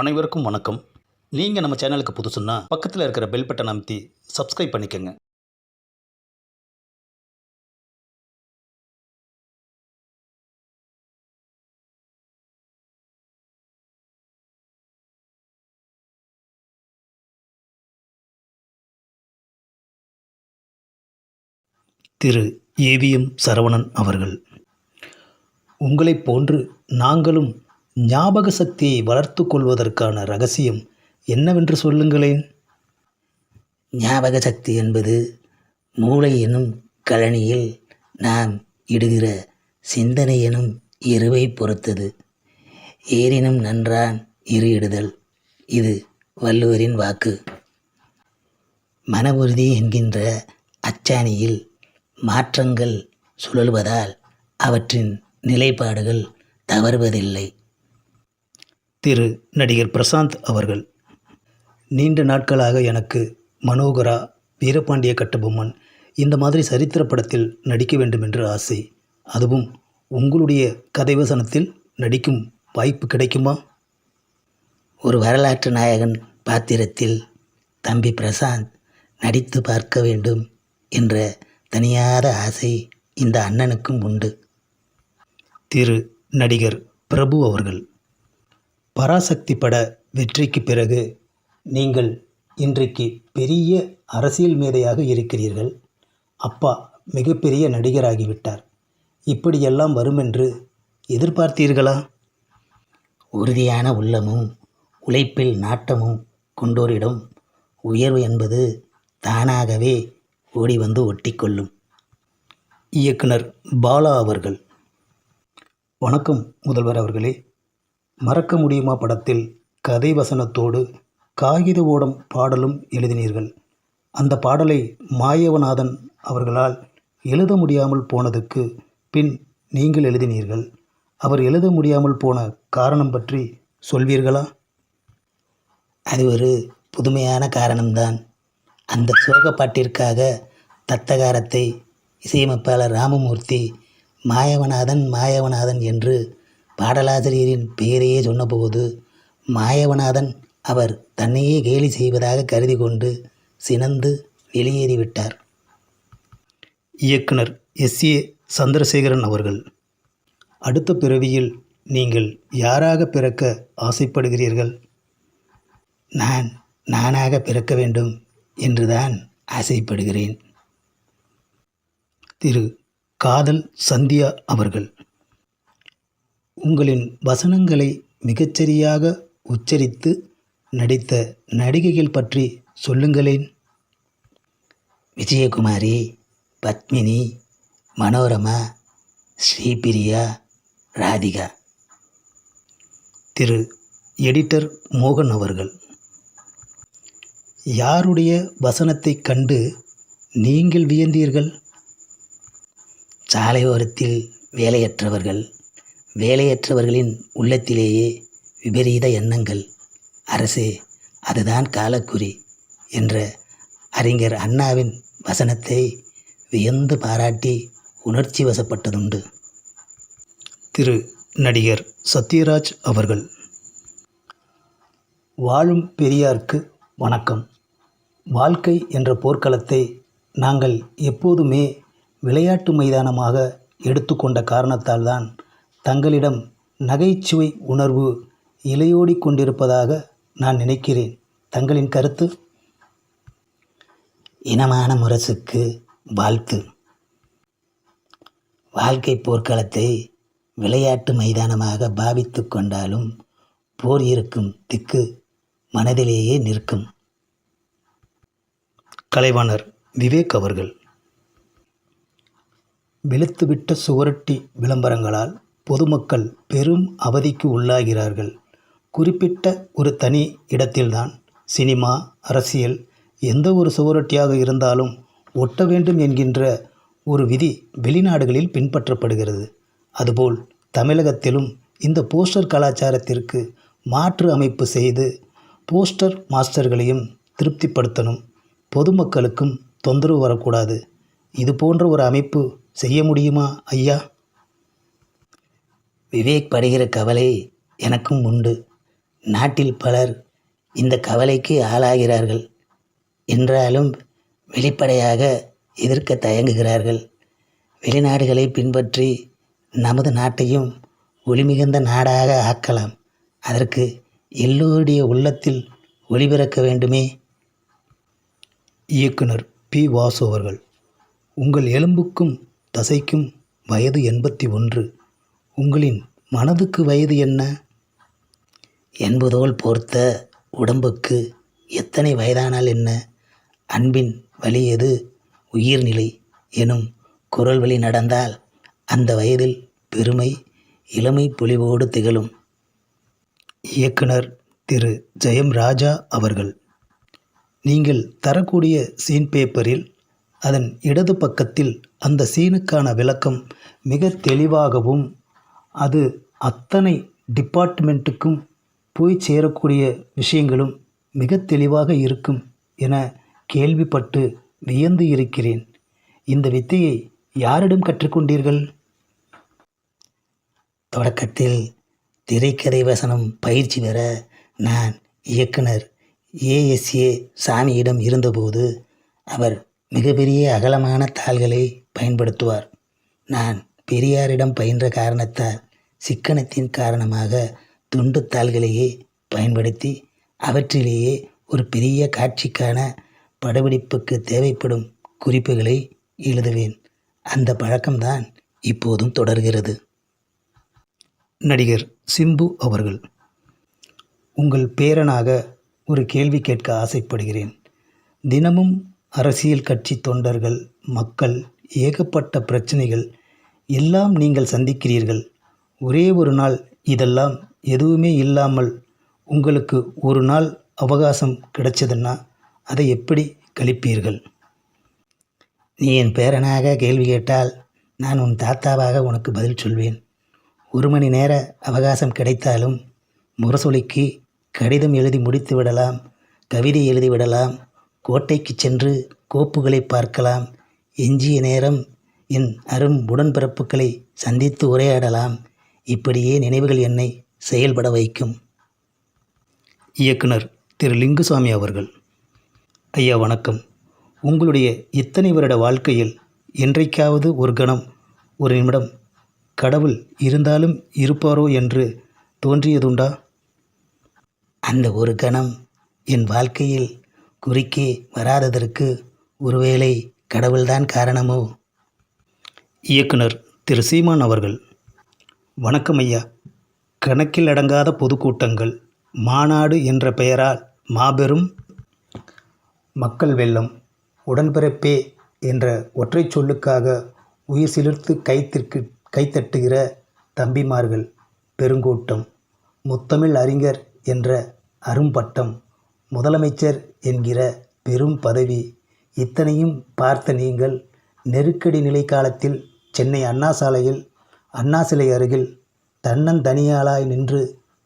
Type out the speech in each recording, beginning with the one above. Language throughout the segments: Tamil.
அனைவருக்கும் வணக்கம். நீங்கள் நம்ம சேனலுக்கு புதுசுன்னா பக்கத்தில் இருக்கிற பெல் பட்டன் அமைத்தி சப்ஸ்கிரைப் பண்ணிக்கோங்க. திரு ஏவிஎம் சரவணன் அவர்கள். உங்களைப் போன்று நாங்களும் ஞாபக சக்தியை வளர்த்து கொள்வதற்கான ரகசியம் என்னவென்று சொல்லுங்களேன்? ஞாபக சக்தி என்பது மூளை எனும் கழனியில் நாம் இடுகிற சிந்தனை எனும் எருவை பொறுத்தது. ஏறினும் நன்றான் இரு இடுதல். இது வள்ளுவரின் வாக்கு. மன உறுதி என்கின்ற அச்சாணியில் மாற்றங்கள் சுழல்வதால் அவற்றின் நிலைப்பாடுகள் தவறுவதில்லை. திரு நடிகர் பிரசாந்த் அவர்கள். நீண்ட நாட்களாக எனக்கு மனோகரா வீரபாண்டிய கட்டபொம்மன் இந்த மாதிரி சரித்திர படத்தில் நடிக்க வேண்டும் என்று ஆசை. அதுவும் உங்களுடைய கதைவசனத்தில் நடிக்கும் வாய்ப்பு கிடைக்குமா? ஒரு வரலாற்று நாயகன் பாத்திரத்தில் தம்பி பிரசாந்த் நடித்து பார்க்க வேண்டும் என்ற தனியாத ஆசை இந்த அண்ணனுக்கும் உண்டு. திரு நடிகர் பிரபு அவர்கள். பராசக்தி பட வெற்றிக்கு பிறகு நீங்கள் இன்றைக்கு பெரிய அரசியல் மேதையாக இருக்கிறீர்கள். அப்பா மிகப்பெரிய நடிகராகிவிட்டார். இப்படியெல்லாம் வருமென்று எதிர்பார்த்தீர்களா? உறுதியான உள்ளமும் உழைப்பில் நாட்டமும் கொண்டோரிடம் உயர்வு என்பது தானாகவே ஓடி வந்து ஒட்டிக்கொள்ளும். இயக்குனர் பாலா அவர்கள். வணக்கம் முதல்வர் அவர்களே. மறக்க முடியுமா படத்தில் கதை வசனத்தோடு காகித ஓடம் பாடலும் எழுதினீர்கள். அந்த பாடலை மாயவநாதன் அவர்களால் எழுத முடியாமல் போனதுக்கு பின் நீங்கள் எழுதினீர்கள். அவர் எழுத முடியாமல் போன காரணம் பற்றி சொல்வீர்களா? அது ஒரு புதுமையான காரணம்தான். அந்த சோகப்பாட்டிற்காக தத்தகாரத்தை இசையமைப்பாளர் ராமமூர்த்தி மாயவநாதன் மாயவநாதன் என்று பாடலாசிரியரின் பெயரையே சொன்னபோது மாயவநாதன் அவர் தன்னையே கேலி செய்வதாக கருதி கொண்டு சினந்து வெளியேறிவிட்டார். இயக்குனர் எஸ். ஏ. சந்திரசேகரன் அவர்கள் அடுத்த பிறவியில் நீங்கள் யாராக பிறக்க ஆசைப்படுகிறீர்கள்? நான் நானாக பிறக்க வேண்டும் என்றுதான் ஆசைப்படுகிறேன். திரு. காதல் சந்தியா அவர்கள் உங்களின் வசனங்களை மிகச்சரியாக உச்சரித்து நடித்த நடிகைகள் பற்றி சொல்லுங்களேன். விஜயகுமாரி பத்மினி மனோரமா ஸ்ரீபிரியா ராதிகா. திரு. எடிட்டர் மோகன் அவர்கள். யாருடைய வசனத்தைக் கண்டு நீங்கள் வியந்தீர்கள்? சாலையோரத்தில் வேலையற்றவர்கள் வேலையற்றவர்களின் உள்ளத்திலேயே விபரீத எண்ணங்கள். அரசே அதுதான் காலக்குறி என்ற அறிஞர் அண்ணாவின் வசனத்தை வியந்து பாராட்டி உணர்ச்சி வசப்பட்டதுண்டு. திரு. நடிகர் சத்யராஜ் அவர்கள். வாழும் பெரியார்க்கு வணக்கம். வாழ்க்கை என்ற போர்க்களத்தை நாங்கள் எப்போதுமே விளையாட்டு மைதானமாக எடுத்துக்கொண்ட காரணத்தால் தான் தங்களிடம் நகைச்சுவை உணர்வு இலையோடி கொண்டிருப்பதாக நான் நினைக்கிறேன். தங்களின் கருத்து? இனமான முரசுக்கு வாழ்த்து. வாழ்க்கை போர்க்களத்தை விளையாட்டு மைதானமாக பாவித்து கொண்டாலும் போர் இருக்கும் திக்கு மனதிலேயே நிற்கும். கலைவாணர் விவேக் அவர்கள். வெளுத்துவிட்ட சுவரொட்டி விளம்பரங்களால் பொதுமக்கள் பெரும் அவதிக்கு உள்ளாகிறார்கள். குறிப்பிட்ட ஒரு தனி இடத்தில்தான் சினிமா அரசியல் எந்த ஒரு சுவரொட்டியாக இருந்தாலும் ஒட்ட வேண்டும் என்கின்ற ஒரு விதி வெளிநாடுகளில் பின்பற்றப்படுகிறது. அதுபோல் தமிழகத்திலும் இந்த போஸ்டர் கலாச்சாரத்திற்கு மாற்று அமைப்பு செய்து போஸ்டர் மாஸ்டர்களையும் திருப்திப்படுத்தணும். பொதுமக்களுக்கும் தொந்தரவு வரக்கூடாது. இது போன்ற ஒரு அமைப்பு செய்ய முடியுமா ஐயா? விவேக் படுகிற கவலை எனக்கும் உண்டு. நாட்டில் பலர் இந்த கவலைக்கு ஆளாகிறார்கள். என்றாலும் வெளிப்படையாக எதிர்க்க தயங்குகிறார்கள். வெளிநாடுகளை பின்பற்றி நமது நாட்டையும் ஒளிமிகுந்த நாடாக ஆக்கலாம். அதற்கு எல்லோருடைய உள்ளத்தில் ஒளிபிறக்க வேண்டுமே. இயக்குனர் பி. வாசு அவர்கள் உங்கள் எலும்புக்கும் தசைக்கும் வயது எண்பத்தி ஒன்று. உங்களின் மனதுக்கு வயது என்ன? என்பதோல் போர்த்த உடம்புக்கு எத்தனை வயதானால் என்ன? அன்பின் வழி எது? உயிர்நிலை எனும் குரல் வழி நடந்தால் அந்த வயதில் பெருமை இளமை பொலிவோடு திகழும். இயக்குனர் திரு. ஜெயம் ராஜா அவர்கள். நீங்கள் தரக்கூடிய சீன் பேப்பரில் அதன் இடது பக்கத்தில் அந்த சீனுக்கான விளக்கம் மிக தெளிவாகவும் அது அத்தனை டிபார்ட்மெண்ட்டுக்கும் போய் சேரக்கூடிய விஷயங்களும் மிக தெளிவாக இருக்கும் என கேள்விப்பட்டு வியந்து இருக்கிறேன். இந்த வித்தையை யாரிடம் கற்றுக்கொண்டீர்கள்? தொடக்கத்தில் திரைக்கதை வசனம் பயிற்சி பெற நான் இயக்குனர் ஏஎஸ்ஏ சாமியிடம் இருந்தபோது அவர் மிகப்பெரிய அகலமான தாள்களை பயன்படுத்துவார். நான் பெரியாரிடம் பயின்ற காரணத்தால் சிக்கனத்தின் காரணமாக துண்டு தாள்களையே பயன்படுத்தி அவற்றிலேயே ஒரு பெரிய காட்சிக்கான படப்பிடிப்புக்கு தேவைப்படும் குறிப்புகளை எழுதுவேன். அந்த பழக்கம்தான் இப்போதும் தொடர்கிறது. நடிகர் சிம்பு அவர்கள் உங்கள் பேரனாக ஒரு கேள்வி கேட்க ஆசைப்படுகிறேன். தினமும் அரசியல் கட்சி தொண்டர்கள் மக்கள் ஏகப்பட்ட பிரச்சனைகள் எல்லாம் நீங்கள் சந்திக்கிறீர்கள். ஒரே ஒரு நாள் இதெல்லாம் எதுவுமே இல்லாமல் உங்களுக்கு ஒரு நாள் அவகாசம் கிடைச்சதுன்னா அதை எப்படி கழிப்பீர்கள்? நீ என் பேரனாக கேள்வி கேட்டால் நான் உன் தாத்தாவாக உனக்கு பதில் சொல்வேன். ஒரு மணி நேர அவகாசம் கிடைத்தாலும் முரசொலிக்கு கடிதம் எழுதி முடித்து விடலாம் கவிதை எழுதி விடலாம் கோட்டைக்கு சென்று கோப்புகளை பார்க்கலாம் எஞ்சிய நேரம் என் அரும் உடன்பிறப்புகளை சந்தித்து உரையாடலாம் இப்படியே நினைவுகள் என்னை செயல்பட வைக்கும். இயக்குனர் திரு. லிங்குசாமி அவர்கள். ஐயா வணக்கம். உங்களுடைய இத்தனை வருட வாழ்க்கையில் என்றைக்காவது ஒரு கணம் ஒரு நிமிடம் கடவுள் இருந்தாலும் இருப்பாரோ என்று தோன்றியதுண்டா? அந்த ஒரு கணம் என் வாழ்க்கையில் குறுக்கே வராததற்கு ஒருவேளை கடவுள்தான் காரணமோ? இயக்குனர் திரு. சீமான் அவர்கள். வணக்கம் ஐயா. கணக்கில் அடங்காத பொதுக்கூட்டங்கள் மாநாடு என்ற பெயரால் மாபெரும் மக்கள் வெள்ளம் உடன்பிறப்பே என்ற ஒற்றை சொல்லுக்காக உயிர் சிலிர்த்து கைத்திற்கு கைத்தட்டுகிற தம்பிமார்கள் பெருங்கூட்டம் முத்தமிழ் அறிஞர் என்ற அரும்பட்டம் முதலமைச்சர் என்கிற பெரும் பதவி இத்தனையும் பார்த்த நீங்கள் நெருக்கடி நிலை காலத்தில் சென்னை அண்ணா சாலையில் அண்ணா சிலை அருகில் தன்னந்தனியாளாய் நின்று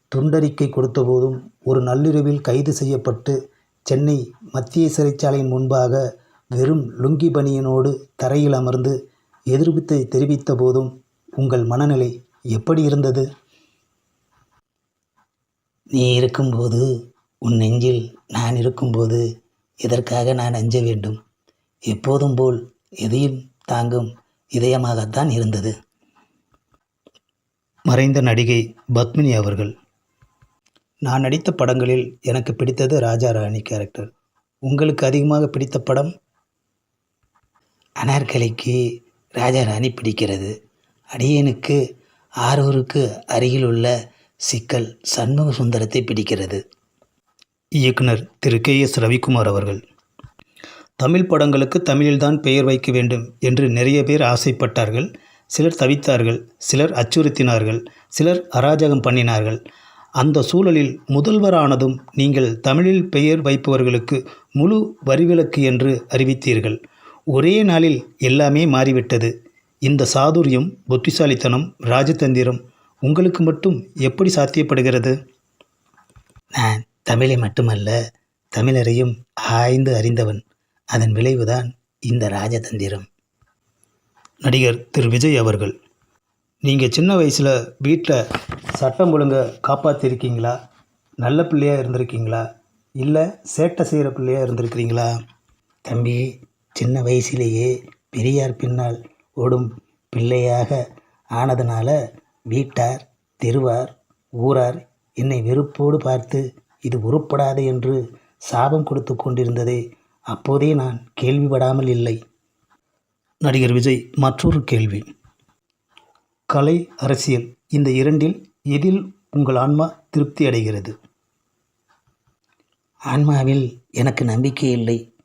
துண்டறிக்கை கொடுத்தபோதும் ஒரு நள்ளிரவில் கைது செய்யப்பட்டு சென்னை மத்திய சிறைச்சாலையின் முன்பாக வெறும் லுங்கி பனியனோடு தரையில் அமர்ந்து எதிர்ப்பை தெரிவித்த போதும் உங்கள் மனநிலை எப்படி இருந்தது? நீ இருக்கும்போது உன் நெஞ்சில் நான் இருக்கும்போது எதற்காக நான் அஞ்ச வேண்டும்? எப்போதும் போல் எதையும் தாங்கும் இதயமாகத்தான் இருந்தது. மறைந்த நடிகை பத்மினி அவர்கள். நான் நடித்த படங்களில் எனக்கு பிடித்தது ராஜா ராணி கேரக்டர் உங்களுக்கு அதிகமாக பிடித்த படம்? அநாயக்கலைக்கு ராஜா ராணி பிடிக்கிறது. அடியனுக்கு ஆரூருக்கு அருகில் உள்ள சிக்கல் சண்முக சுந்தரத்தை பிடிக்கிறது. இயக்குனர் திரு கே எஸ் ரவிக்குமார் அவர்கள். தமிழ் படங்களுக்கு தமிழில்தான் பெயர் வைக்க வேண்டும் என்று நிறைய பேர் ஆசைப்பட்டார்கள். சிலர் தவித்தார்கள் சிலர் அச்சுறுத்தினார்கள் சிலர் அராஜகம் பண்ணினார்கள். அந்த சூழலில் முதல்வரானதும் நீங்கள் தமிழில் பெயர் வைப்பவர்களுக்கு முழு வரிவிலக்கு என்று அறிவித்தீர்கள். ஒரே நாளில் எல்லாமே மாறிவிட்டது. இந்த சாதுரியம் புத்திசாலித்தனம் ராஜதந்திரம் உங்களுக்கு மட்டும் எப்படி சாத்தியப்படுகிறது? நான் தமிழை மட்டுமல்ல தமிழரையும் ஆய்ந்து அறிந்தவன். அதன் விளைவுதான் இந்த ராஜதந்திரம். நடிகர் திரு விஜய் அவர்கள். நீங்கள் சின்ன வயசில் வீட்டில் சட்டம் ஒழுங்கை காப்பாற்றிருக்கீங்களா நல்ல பிள்ளையாக இருந்திருக்கீங்களா? இல்லை சேட்டை செய்கிற பிள்ளையாக இருந்திருக்கிறீங்களா? தம்பி சின்ன வயசிலேயே பெரியார் பின்னால் ஓடும் பிள்ளையாக ஆனதுனால வீட்டார் தெருவார் ஊரார் என்னை வெறுப்போடு பார்த்து இது உருப்படாது என்று சாபம் கொடுத்து கொண்டிருந்ததை அப்போதே நான் கேள்விப்படாமல் இல்லை. நடிகர் விஜய் மற்றொரு கேள்வி. கலை அரசியல் இந்த இரண்டில் எதில் உங்கள் ஆன்மா திருப்தி அடைகிறது? ஆன்மாவில் எனக்கு நம்பிக்கை இல்லை.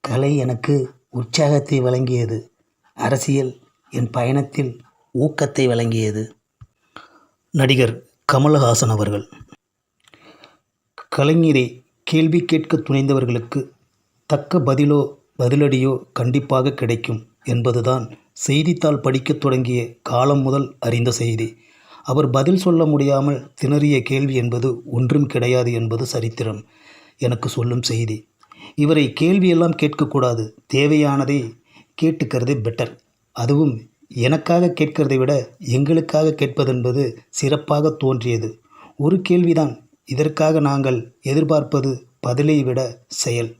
கலை எனக்கு உற்சாகத்தை வழங்கியது. அரசியல் என் பயணத்தில் ஊக்கத்தை வழங்கியது. நடிகர் கமலஹாசன் அவர்கள். கலைஞரை கேள்வி கேட்க துணிந்தவர்களுக்கு தக்க பதிலோ பதிலடியோ கண்டிப்பாக கிடைக்கும். என்பதுதான் செய்தித்தாள் படிக்கத் தொடங்கிய காலம் முதல் அறிந்த செய்தி. அவர் பதில் சொல்ல முடியாமல் திணறிய கேள்வி என்பது ஒன்றும் கிடையாது என்பது சரித்திரம் எனக்கு சொல்லும் செய்தி. இவரை கேள்வியெல்லாம் கேட்கக்கூடாது. தேவையானதை கேட்டுக்கிறதே பெட்டர் அதுவும் எனக்காக கேட்கிறதை விட எங்களுக்காக கேட்பதென்பது சிறப்பாக தோன்றியது. ஒரு கேள்விதான் இதற்காக நாங்கள் எதிர்பார்ப்பது பதிலை விட செயல்.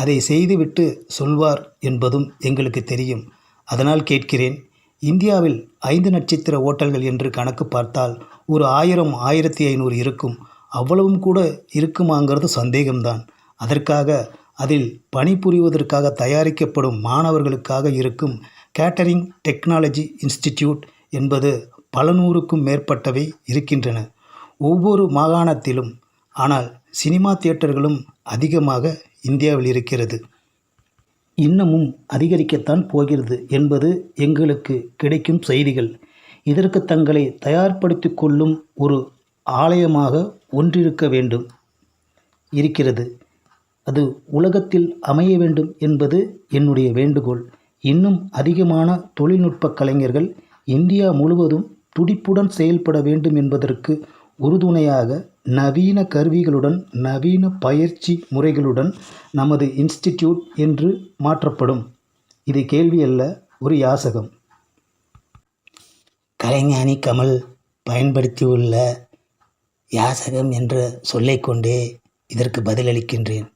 அதை செய்துவிட்டு சொல்வார் என்பதும் எங்களுக்கு தெரியும். அதனால் கேட்கிறேன் இந்தியாவில் ஐந்து நட்சத்திர ஓட்டல்கள் என்று கணக்கு பார்த்தால் ஒரு ஆயிரம் ஆயிரத்தி ஐநூறு இருக்கும். அவ்வளவும் கூட இருக்குமாங்கிறது சந்தேகம்தான். அதற்காக அதில் பணிபுரிவதற்காக தயாரிக்கப்படும் மாணவர்களுக்காக இருக்கும் கேட்டரிங் டெக்னாலஜி இன்ஸ்டிடியூட் என்பது பல நூறுக்கும் மேற்பட்டவை இருக்கின்றன. ஒவ்வொரு மாகாணத்திலும் ஆனால் சினிமா தியேட்டர்களும் அதிகமாக இந்தியாவில் இருக்கிறது. இன்னமும் அதிகரிக்கத்தான் போகிறது என்பது எங்களுக்கு கிடைக்கும் செய்திகள். இதற்கு தங்களை தயார்படுத்தி கொள்ளும் ஒரு ஆலயமாக ஒன்றிருக்க வேண்டும். இருக்கிறது. அது உலகத்தில் அமைய வேண்டும் என்பது என்னுடைய வேண்டுகோள். இன்னும் அதிகமான தொழில்நுட்ப கலைஞர்கள் இந்தியா முழுவதும் துடிப்புடன் செயல்பட வேண்டும் என்பதற்கு உறுதுணையாக நவீன கருவிகளுடன் நவீன பயிற்சி முறைகளுடன் நமது இன்ஸ்டிடியூட் என்று மாற்றப்படும். இது கேள்வி அல்ல ஒரு யாசகம். கலைஞானி கமல் பயன்படுத்தியுள்ள யாசகம் என்ற சொல்லை கொண்டே இதற்கு பதிலளிக்கின்றேன்.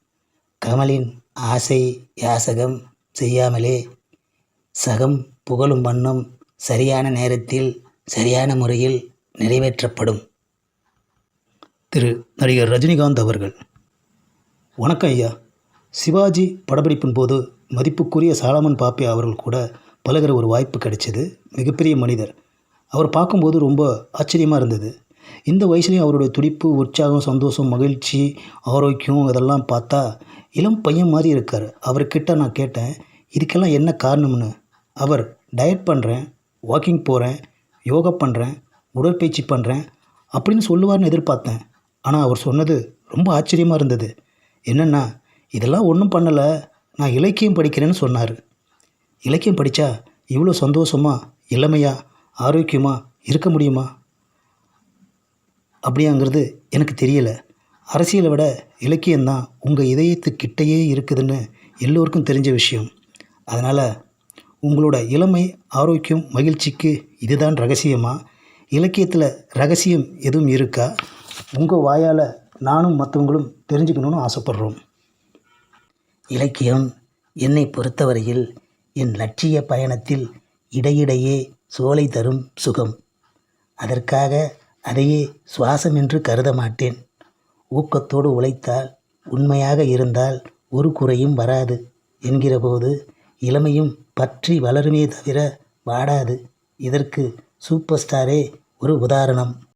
கமலின் ஆசை யாசகம் செய்யாமலே சகம் புகழும் வண்ணம் சரியான நேரத்தில் சரியான முறையில் நிறைவேற்றப்படும். திரு நடிகர் ரஜினிகாந்த் அவர்கள். வணக்கம் ஐயா. சிவாஜி படப்பிடிப்பின் போது மதிப்புக்குரிய சாலமன் பாப்பே அவர்கள் கூட பழகுற ஒரு வாய்ப்பு கிடைச்சது. மிகப்பெரிய மனிதர். அவர் பார்க்கும்போது ரொம்ப ஆச்சரியமாக இருந்தது. இந்த வயசுலேயும் அவருடைய துடிப்பு உற்சாகம் சந்தோஷம் மகிழ்ச்சி ஆரோக்கியம் இதெல்லாம் பார்த்தா இளம் பையன் மாதிரி இருக்கார். அவர்கிட்ட நான் கேட்டேன் இதுக்கெல்லாம் என்ன காரணம்னு? அவர் டயட் பண்ணுறேன் வாக்கிங் போகிறேன் யோகா பண்ணுறேன் உடற்பயிற்சி பண்ணுறேன் அப்படின்னு சொல்லுவார்னு எதிர்பார்த்தேன். ஆனால் அவர் சொன்னது ரொம்ப ஆச்சரியமாக இருந்தது. என்னென்னா இதெல்லாம் ஒன்றும் பண்ணலை. நான் இலக்கியம் படிக்கிறேன்னு சொன்னார். இலக்கியம் படித்தா இவ்வளோ சந்தோஷமாக இளமையாக ஆரோக்கியமாக இருக்க முடியுமா? அப்படியாங்கிறது எனக்கு தெரியலை. அரசியலை விட இலக்கியம்தான் உங்கள் இதயத்துக்கிட்டேயே இருக்குதுன்னு எல்லோருக்கும் தெரிஞ்ச விஷயம். அதனால் உங்களோட இளமை ஆரோக்கியம் மகிழ்ச்சிக்கு இதுதான் ரகசியமா? இலக்கியத்தில் ரகசியம் எதுவும் இருக்கா? உங்கள் வாயால் நானும் மற்றவங்களும் தெரிஞ்சுக்கணும்னு ஆசைப்பட்றோம். இலக்கியம் என்னை பொறுத்தவரையில் என் லட்சிய பயணத்தில் இடையிடையே சோலை தரும் சுகம். அதற்காக அதையே சுவாசம் என்று கருத மாட்டேன். ஊக்கத்தோடு உழைத்தால் உண்மையாக இருந்தால் ஒரு குறையும் வராது என்கிறபோது இளமையும் பற்றி வளருமே தவிர வாடாது. இதற்கு சூப்பர் ஸ்டாரே ஒரு உதாரணம்.